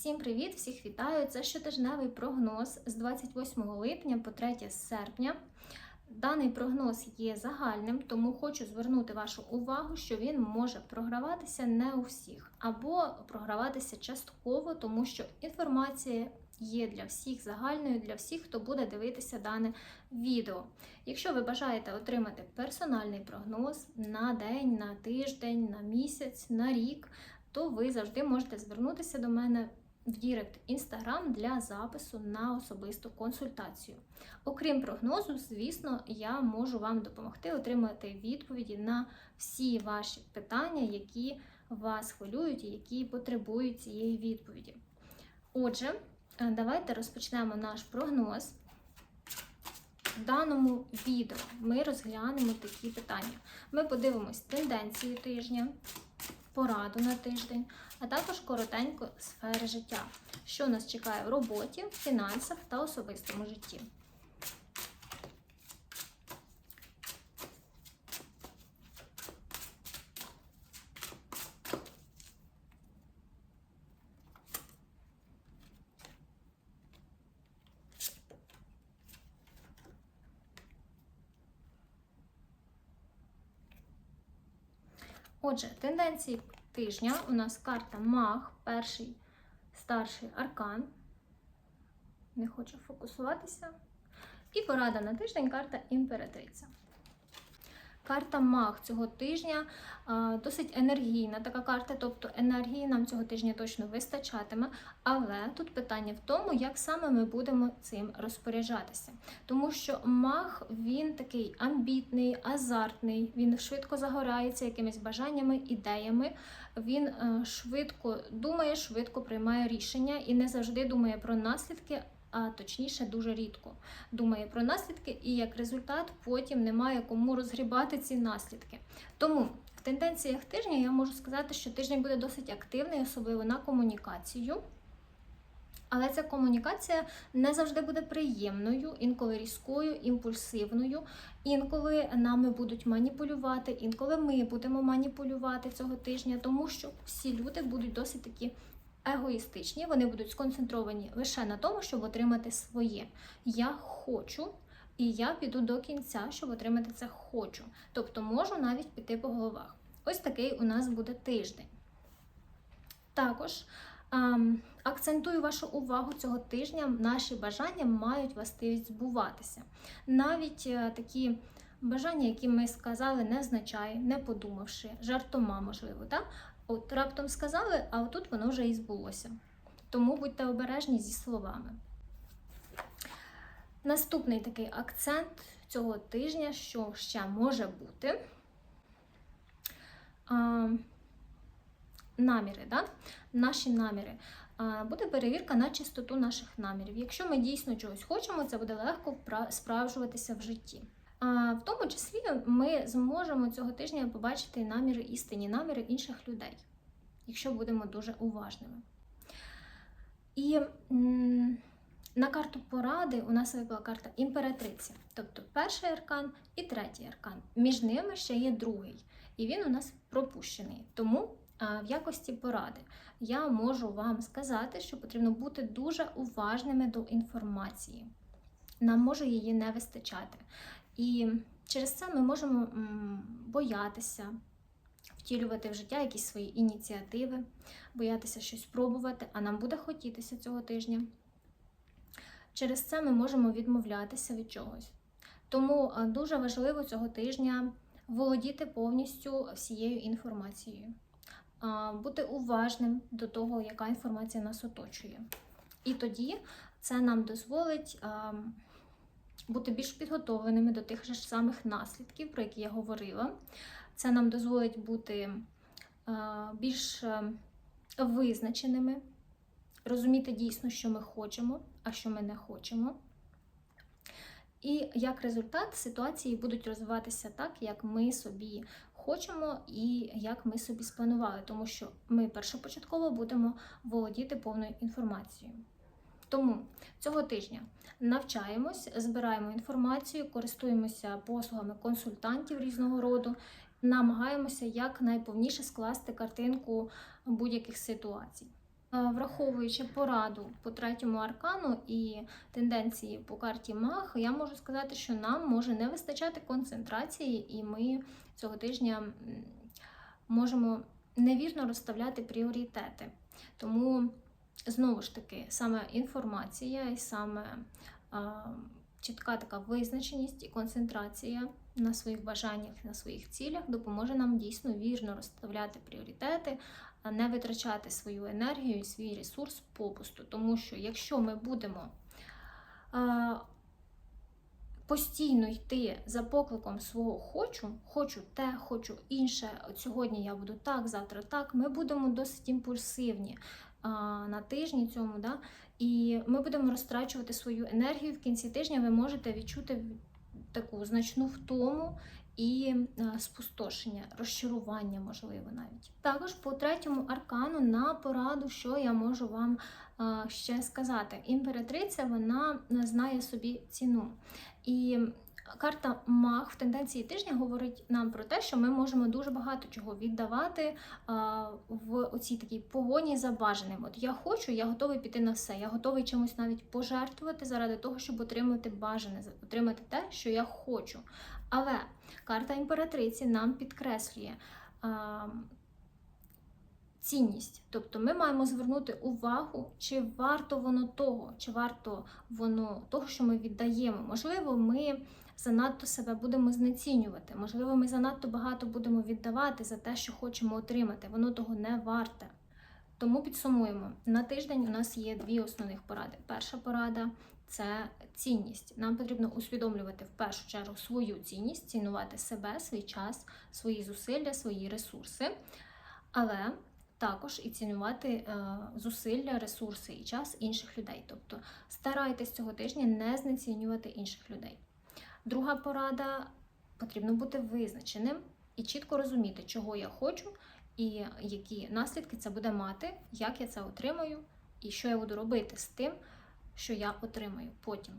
Всім привіт! Всіх вітаю! Це щотижневий прогноз з 28 липня по 3 серпня. Даний прогноз є загальним, тому хочу звернути вашу увагу, що він може програватися не у всіх, або програватися частково, тому що інформація є для всіх загальною, для всіх, хто буде дивитися дане відео. Якщо ви бажаєте отримати персональний прогноз на день, на тиждень, на місяць, на рік, то ви завжди можете звернутися до мене в Дірект Інстаграм для запису на особисту консультацію. Окрім прогнозу, звісно, я можу вам допомогти отримати відповіді на всі ваші питання, які вас хвилюють і які потребують цієї відповіді. Отже, е, давайте розпочнемо наш прогноз. В даному відео ми розглянемо такі питання. Ми подивимось тенденції тижня, пораду на тиждень, а також коротенько сфери життя, що нас чекає в роботі, фінансах та особистому житті. Отже, тенденції тижня у нас карта Маг, перший старший аркан. Не хочу фокусуватися. І порада на тиждень карта імператриця. Карта Маг цього тижня досить енергійна така карта, тобто енергії нам цього тижня точно вистачатиме. Але тут питання в тому, як саме ми будемо цим розпоряджатися. Тому що маг він такий амбітний, азартний, він швидко загорається якимись бажаннями, ідеями. Він е, швидко думає, швидко приймає рішення і не завжди думає про наслідки. А точніше, дуже рідко думає про наслідки, і як результат потім немає кому розгрібати ці наслідки. Тому в тенденціях тижня я можу сказати, що тиждень буде досить активний, особливо на комунікацію. Але ця комунікація не завжди буде приємною, інколи різкою, імпульсивною. Інколи нами будуть маніпулювати, інколи ми будемо маніпулювати цього тижня, тому що всі люди будуть досить такі егоїстичні, вони будуть сконцентровані лише на тому, щоб отримати своє. Я хочу. І я піду до кінця, щоб отримати це хочу. Тобто можу навіть піти по головах. Ось такий у нас буде тиждень. Також ем, акцентую вашу увагу цього тижня. Наші бажання мають властивість збуватися. Навіть е, такі бажання, які ми сказали, не означає, не подумавши, жартома, можливо. Так? От раптом сказали, а отут воно вже і збулося. Тому будьте обережні зі словами. Наступний такий акцент цього тижня, що ще може бути. А, наміри, да? наші наміри. А, буде перевірка на чистоту наших намірів. Якщо ми дійсно чогось хочемо, це буде легко справжуватися в житті. В тому числі ми зможемо цього тижня побачити наміри істинні, наміри інших людей, якщо будемо дуже уважними. І на карту поради у нас випала карта імператриці, тобто перший аркан і третій аркан. Між ними ще є другий, і він у нас пропущений. Тому в якості поради я можу вам сказати, що потрібно бути дуже уважними до інформації. Нам може її не вистачати. І через це ми можемо боятися втілювати в життя якісь свої ініціативи, боятися щось спробувати, а нам буде хотітися цього тижня. Через це ми можемо відмовлятися від чогось. Тому дуже важливо цього тижня володіти повністю всією інформацією, бути уважним до того, яка інформація нас оточує. І тоді це нам дозволить бути більш підготовленими до тих же ж самих наслідків, про які я говорила. Це нам дозволить бути більш визначеними, розуміти дійсно, що ми хочемо, а що ми не хочемо. І як результат ситуації будуть розвиватися так, як ми собі хочемо і як ми собі спланували, тому що ми першопочатково будемо володіти повною інформацією. Тому цього тижня навчаємось, збираємо інформацію, користуємося послугами консультантів різного роду, намагаємося якнайповніше скласти картинку будь-яких ситуацій. Е, Враховуючи пораду по третьому аркану і тенденції по карті Мах, я можу сказати, що нам може не вистачати концентрації, і ми цього тижня можемо невірно розставляти пріоритети. Тому, знову ж таки, саме інформація і саме а, чітка така визначеність і концентрація на своїх бажаннях, на своїх цілях допоможе нам дійсно вірно розставляти пріоритети, а не витрачати свою енергію і свій ресурс попусту. Тому що якщо ми будемо а, постійно йти за покликом свого хочу, хочу те, хочу інше, от сьогодні я буду так, завтра так, ми будемо досить імпульсивні на тижні цьому, да? і ми будемо розтрачувати свою енергію. В кінці тижня ви можете відчути таку значну втому і е, спустошення, розчарування, можливо, навіть. Також по третьому аркану на пораду, що я можу вам е, ще сказати. Імператриця вона знає собі ціну. І карта Мах в тенденції тижня говорить нам про те, що ми можемо дуже багато чого віддавати а, в оцій такій погоні за бажаним. От я хочу, я готовий піти на все. Я готовий чимось навіть пожертвувати заради того, щоб отримати бажане, отримати те, що я хочу. Але карта імператриці нам підкреслює. А, Цінність, тобто ми маємо звернути увагу, чи варто воно того, чи варто воно того, що ми віддаємо. Можливо, ми занадто себе будемо знецінювати, можливо, ми занадто багато будемо віддавати за те, що хочемо отримати. Воно того не варте. Тому підсумуємо: на тиждень у нас є дві основних поради. Перша порада це цінність. Нам потрібно усвідомлювати в першу чергу свою цінність, цінувати себе, свій час, свої зусилля, свої ресурси. Але також і цінувати е, зусилля, ресурси і час інших людей. Тобто старайтесь цього тижня не знецінювати інших людей. Друга порада потрібно бути визначеним і чітко розуміти, чого я хочу, і які наслідки це буде мати, як я це отримаю, і що я буду робити з тим, що я отримаю потім.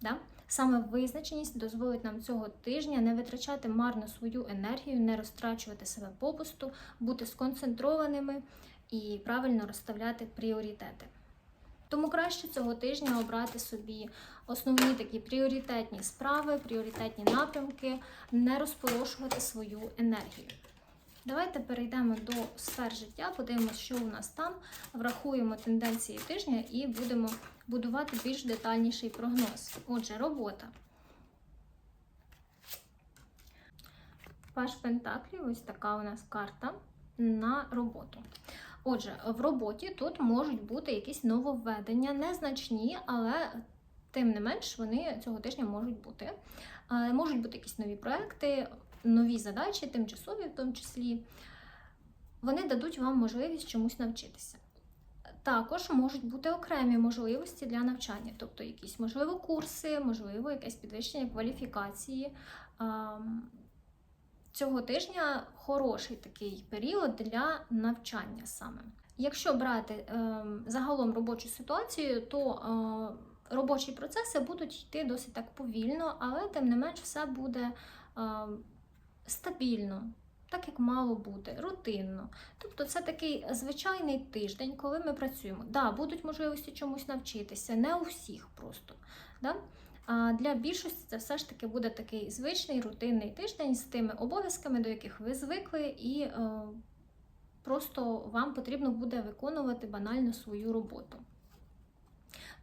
Да? Саме визначеність дозволить нам цього тижня не витрачати марно свою енергію, не розтрачувати себе попусту, бути сконцентрованими і правильно розставляти пріоритети. Тому краще цього тижня обрати собі основні такі пріоритетні справи, пріоритетні напрямки, не розпорошувати свою енергію. Давайте перейдемо до сфер життя, подивимося, що у нас там, врахуємо тенденції тижня і будемо будувати більш детальніший прогноз. Отже, робота. Паш Пентаклів, ось така у нас карта на роботу. Отже, в роботі тут можуть бути якісь нововведення, незначні, але тим не менш вони цього тижня можуть бути. Можуть бути якісь нові проекти, нові задачі, тимчасові в тому числі. Вони дадуть вам можливість чомусь навчитися. Також можуть бути окремі можливості для навчання, тобто якісь, можливо, курси, можливо, якесь підвищення кваліфікації. Цього тижня хороший такий період для навчання саме. Якщо брати ем, загалом робочу ситуацію, то е, робочі процеси будуть йти досить так повільно, але тим не менш все буде ем, стабільно, так як мало бути, рутинно. Тобто це такий звичайний тиждень, коли ми працюємо. Да, будуть можливості чомусь навчитися, не у всіх просто. Да? А для більшості це все ж таки буде такий звичний рутинний тиждень з тими обов'язками, до яких ви звикли, і е, просто вам потрібно буде виконувати банально свою роботу.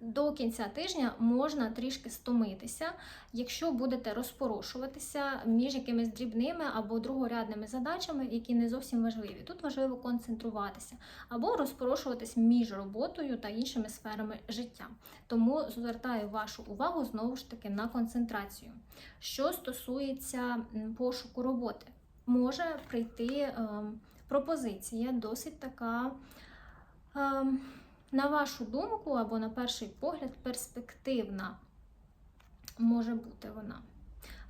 До кінця тижня можна трішки стомитися, якщо будете розпорошуватися між якимись дрібними або другорядними задачами, які не зовсім важливі. Тут важливо концентруватися або розпорошуватись між роботою та іншими сферами життя. Тому звертаю вашу увагу знову ж таки на концентрацію. Що стосується пошуку роботи, може прийти е, пропозиція досить така. На вашу думку, або на перший погляд, перспективна може бути вона.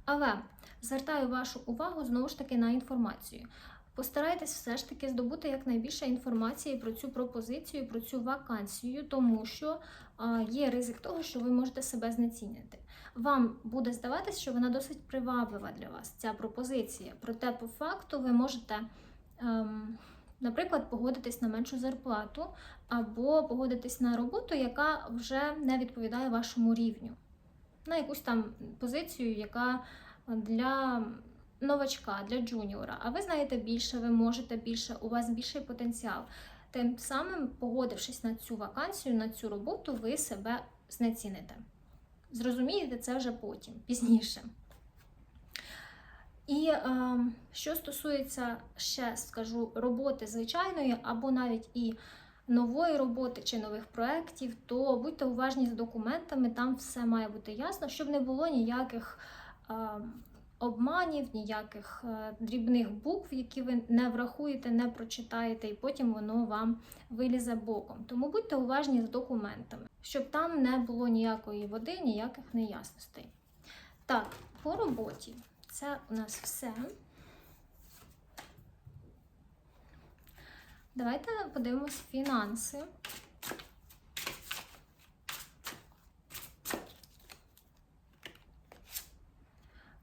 Але звертаю вашу увагу знову ж таки на інформацію. Постарайтесь все ж таки здобути якнайбільше інформації про цю пропозицію, про цю вакансію, тому що є ризик того, що ви можете себе знецінити. Вам буде здаватись, що вона досить приваблива для вас, ця пропозиція. Проте, по факту, ви можете ем, Наприклад, погодитись на меншу зарплату, або погодитись на роботу, яка вже не відповідає вашому рівню, на якусь там позицію, яка для новачка, для джуніора. А ви знаєте більше, ви можете більше, у вас більший потенціал. Тим самим, погодившись на цю вакансію, на цю роботу, ви себе знеціните. Зрозумієте це вже потім, пізніше. І е, що стосується ще скажу роботи звичайної, або навіть і нової роботи чи нових проєктів, то будьте уважні з документами, там все має бути ясно, щоб не було ніяких е, обманів, ніяких е, дрібних букв, які ви не врахуєте, не прочитаєте, і потім воно вам вилізе боком. Тому будьте уважні з документами, щоб там не було ніякої води, ніяких неясностей. Так, по роботі. Це у нас все. Давайте подивимось фінанси.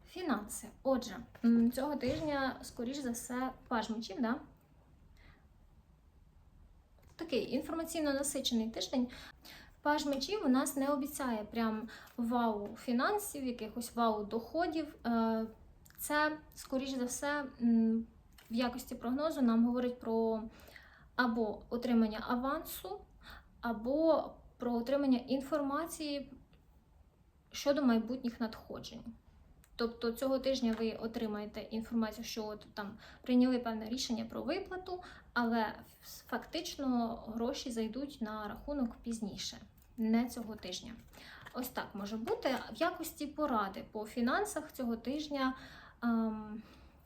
Фінанси. Отже, цього тижня, скоріш за все, паж мечів, да? Такий інформаційно насичений тиждень. Паж мечів у нас не обіцяє прям вау фінансів, якихось вау доходів. Е, Це, скоріш за все, в якості прогнозу нам говорить про або отримання авансу, або про отримання інформації щодо майбутніх надходжень. Тобто цього тижня ви отримаєте інформацію, що от там прийняли певне рішення про виплату, але фактично гроші зайдуть на рахунок пізніше, не цього тижня. Ось так може бути. В якості поради по фінансах цього тижня, ем,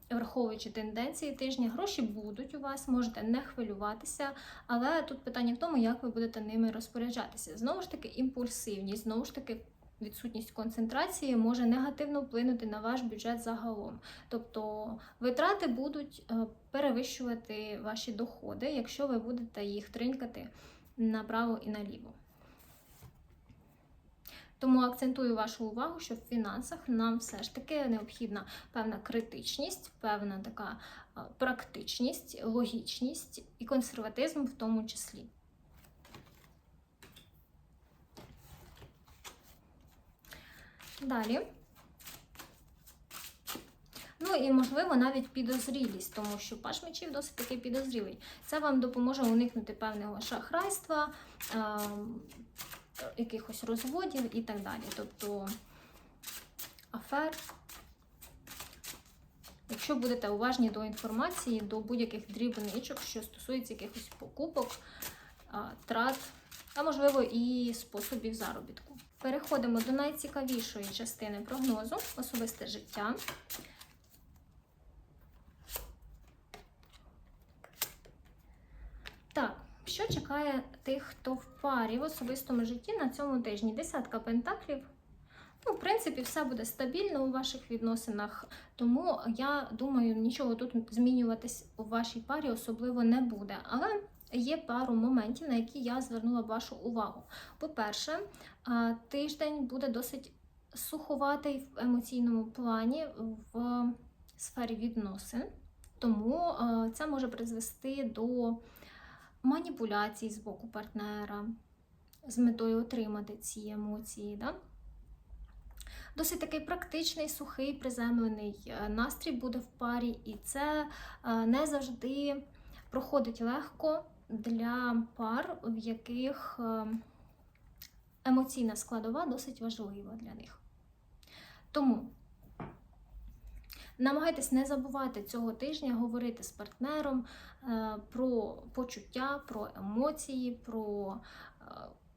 враховуючи тенденції тижня, гроші будуть у вас, можете не хвилюватися, але тут питання в тому, як ви будете ними розпоряджатися. Знову ж таки, імпульсивність, знову ж таки, відсутність концентрації може негативно вплинути на ваш бюджет загалом. Тобто витрати будуть е, перевищувати ваші доходи, якщо ви будете їх тринькати направо і наліво. Тому акцентую вашу увагу, що в фінансах нам все ж таки необхідна певна критичність, певна така практичність, логічність і консерватизм в тому числі. Далі. Ну і, можливо, навіть підозрілість, тому що паш мечів досить таки підозрілий. Це вам допоможе уникнути певного шахрайства, е якихось розводів і так далі. Тобто афер. Якщо будете уважні до інформації, до будь-яких дрібничок, що стосується якихось покупок, трат, а можливо і способів заробітку. Переходимо до найцікавішої частини прогнозу особисте життя. Так, що чекає тих, хто в парі в особистому житті на цьому тижні? Десятка пентаклів. Ну, в принципі, все буде стабільно у ваших відносинах, тому я думаю, нічого тут змінюватись у вашій парі особливо не буде. Але є пару моментів, на які я звернула вашу увагу. По-перше, тиждень буде досить суховатий в емоційному плані в сфері відносин, тому це може призвести до маніпуляцій з боку партнера з метою отримати ці емоції. Да? Досить такий практичний, сухий, приземлений е, настрій буде в парі, і це е, не завжди проходить легко для пар, в яких е, емоційна складова досить важлива для них. Тому намагайтесь не забувати цього тижня говорити з партнером про почуття, про емоції, про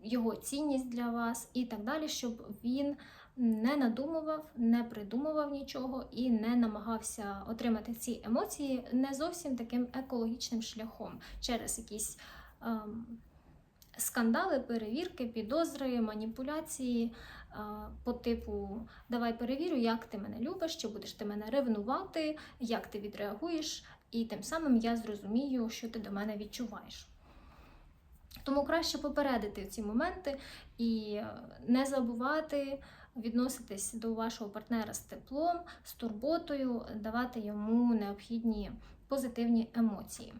його цінність для вас і так далі, щоб він не надумував, не придумував нічого і не намагався отримати ці емоції не зовсім таким екологічним шляхом через якісь ем, скандали, перевірки, підозри, маніпуляції. Е, по типу давай перевірю, як ти мене любиш, чи будеш ти мене ревнувати, як ти відреагуєш, і тим самим я зрозумію, що ти до мене відчуваєш. Тому краще попередити ці моменти і не забувати відноситись до вашого партнера з теплом, з турботою, давати йому необхідні позитивні емоції.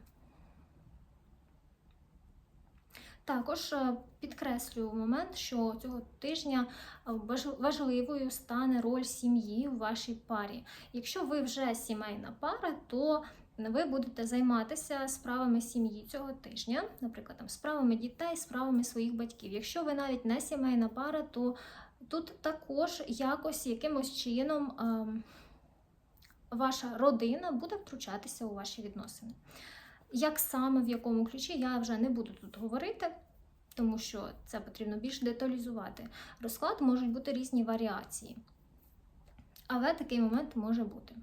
Також е, підкреслюю момент, що цього тижня е, важливою стане роль сім'ї у вашій парі. Якщо ви вже сімейна пара, то ви будете займатися справами сім'ї цього тижня, наприклад, там справами дітей, справами своїх батьків. Якщо ви навіть не сімейна пара, то тут також якось якимось чином ем, ваша родина буде втручатися у ваші відносини. Як саме в якому ключі, я вже не буду тут говорити, тому що це потрібно більш деталізувати. Розклад можуть бути різні варіації. Але такий момент може бути.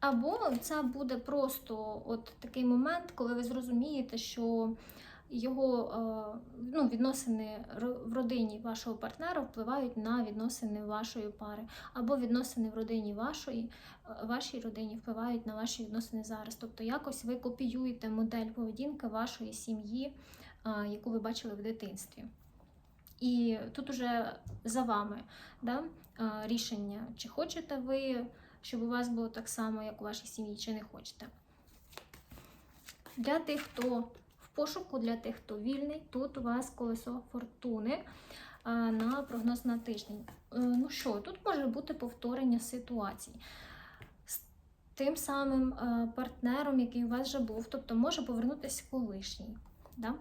Або це буде просто от такий момент, коли ви зрозумієте, що його е, ну, відносини в родині вашого партнера впливають на відносини вашої пари, або відносини в родині вашої, е, вашій родині впливають на ваші відносини зараз. Тобто якось ви копіюєте модель поведінки вашої сім'ї, яку ви бачили в дитинстві. І тут уже за вами да, рішення, чи хочете ви, щоб у вас було так само, як у вашій сім'ї, чи не хочете. Для тих, хто в пошуку, для тих, хто вільний, тут у вас колесо фортуни на прогноз на тиждень. Е, Ну що, тут може бути повторення ситуацій тим самим е, партнером, який у вас вже був, тобто може повернутися колишній. Да?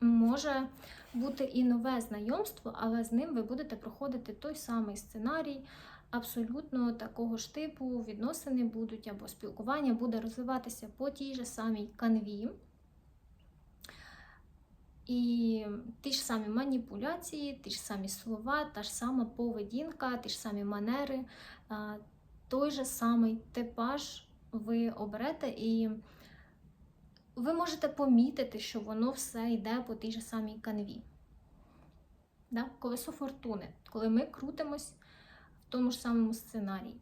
Може бути і нове знайомство, але з ним ви будете проходити той самий сценарій, абсолютно такого ж типу відносини будуть або спілкування буде розвиватися по тій же самій канві. І ті ж самі маніпуляції, ті ж самі слова, та ж сама поведінка, ті ж самі манери, той же самий типаж ви оберете, і ви можете помітити, що воно все йде по тій же самій канві. Да? Колесо фортуни, коли ми крутимось в тому ж самому сценарії.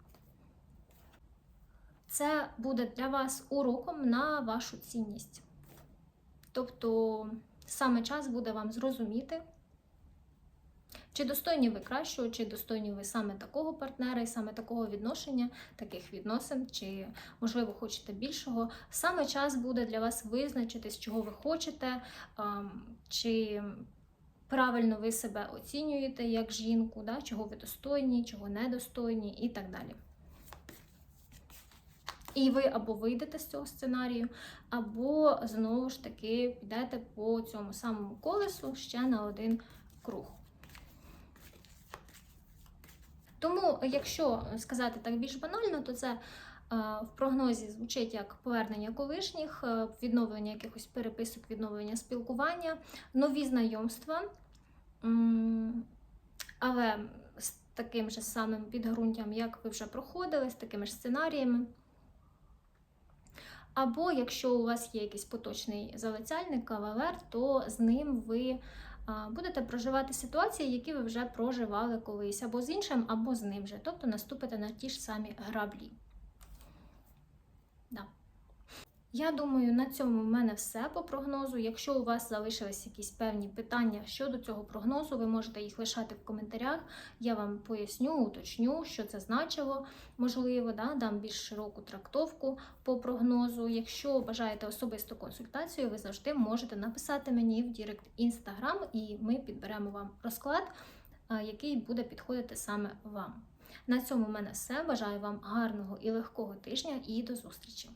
Це буде для вас уроком на вашу цінність. Тобто саме час буде вам зрозуміти, чи достойні ви кращого, чи достойні ви саме такого партнера і саме такого відношення, таких відносин, чи, можливо, хочете більшого. Саме час буде для вас визначитись, чого ви хочете, чи правильно ви себе оцінюєте як жінку, да, чого ви достойні, чого недостойні і так далі. І ви або вийдете з цього сценарію, або знову ж таки підете по цьому самому колесу ще на один круг. Тому, якщо сказати так більш банально, то це е, в прогнозі звучить як повернення колишніх, е, відновлення якихось переписок, відновлення спілкування, нові знайомства, але з таким же самим підґрунтям, як ви вже проходили, з такими ж сценаріями. Або якщо у вас є якийсь поточний залицяльник, кавалер, то з ним ви будете проживати ситуації, які ви вже проживали колись, або з іншим, або з ним же. Тобто наступите на ті ж самі граблі. Да. Я думаю, на цьому в мене все по прогнозу. Якщо у вас залишились якісь певні питання щодо цього прогнозу, ви можете їх лишати в коментарях. Я вам поясню, уточню, що це значило, можливо, да, дам більш широку трактовку по прогнозу. Якщо бажаєте особисту консультацію, ви завжди можете написати мені в Дірект Інстаграм, і ми підберемо вам розклад, який буде підходити саме вам. На цьому в мене все. Бажаю вам гарного і легкого тижня і до зустрічі!